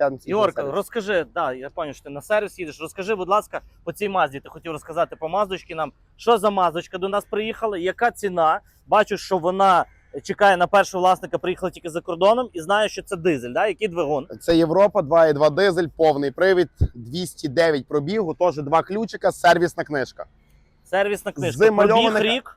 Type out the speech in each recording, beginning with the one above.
п'ятницю. Ігорка, розкажи, да, я пам'ятаю, що ти на сервіс їдеш. Розкажи, будь ласка, по цій мазді. Ти хотів розказати по мазочці нам, що за мазочка до нас приїхала, яка ціна. Бачу, що вона чекає на першого власника, приїхала тільки за кордоном, і знаю, що це дизель, да? який двигун. Це Європа, 2,2 дизель, повний привід, 209 пробігу, теж два ключика, сервісна книжка. Сервісна книжка. З Пробіг мальованих- рік,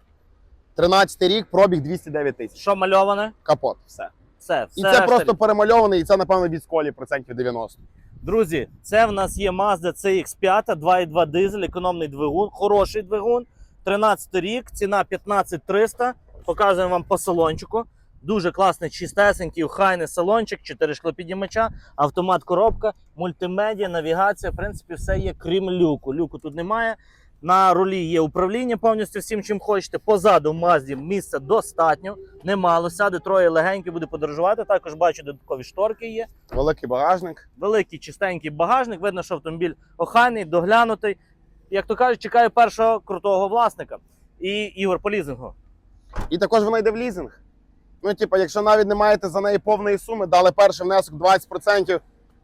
13 рік, пробіг 209 тисяч. що мальоване, Капот, все. Все. І це просто перемальований, і це, напевно, від сколі процентів 90. Друзі, це в нас є Mazda CX5, 2,2 дизель, економний двигун, хороший двигун. 13 рік, ціна 15300. Показуємо вам по салончику. Дуже класний, чистесенький, охайний салончик, 4 шклопідіймача, автомат, коробка, мультимедіа, навігація. В принципі, все є, крім люку. Люку тут немає. На рулі є управління повністю всім, чим хочете. Позаду в Мазді місця достатньо, немало. Сяде троє легенько, буде подорожувати. Також бачу, додаткові шторки є Великий багажник. великий чистенький багажник. Видно, що автомобіль охайний, доглянутий. Як то кажуть, чекаю першого крутого власника. І Ігор по лізингу. І також вона йде в лізинг. Ну, типу, якщо навіть не маєте за неї повної суми, дали перший внесок 20%,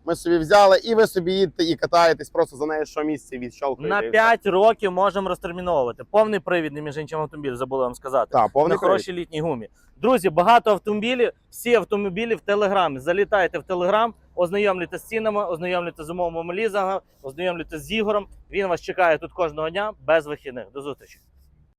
ми собі взяли, і ви собі їдете і катаєтесь просто за неї щомісяці відщолкуєте. На 5 років можемо розтерміновувати. Повний привідний, між іншим автомобіль, забули вам сказати. Так, повний на хорошій літній гумі. Друзі, багато автомобілів, всі автомобілі в Телеграмі. Залітайте в Телеграм, ознайомлюйтесь з цінами, ознайомлюйтесь з умовами лізинга, ознайомлюйтесь з Ігорем. Він вас чекає тут кожного дня без вихідних. До зустрічі.